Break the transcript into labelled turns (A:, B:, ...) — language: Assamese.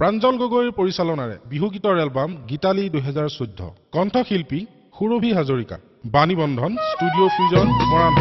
A: প্ৰাঞ্জল গগৈৰ পৰিচালনাৰে বিহুগীতৰ এলবাম গীতালী দুহেজাৰ চৈধ্য। কণ্ঠশিল্পী Surabhi Hazarika. Banibandhan studio' fusion
B: Moran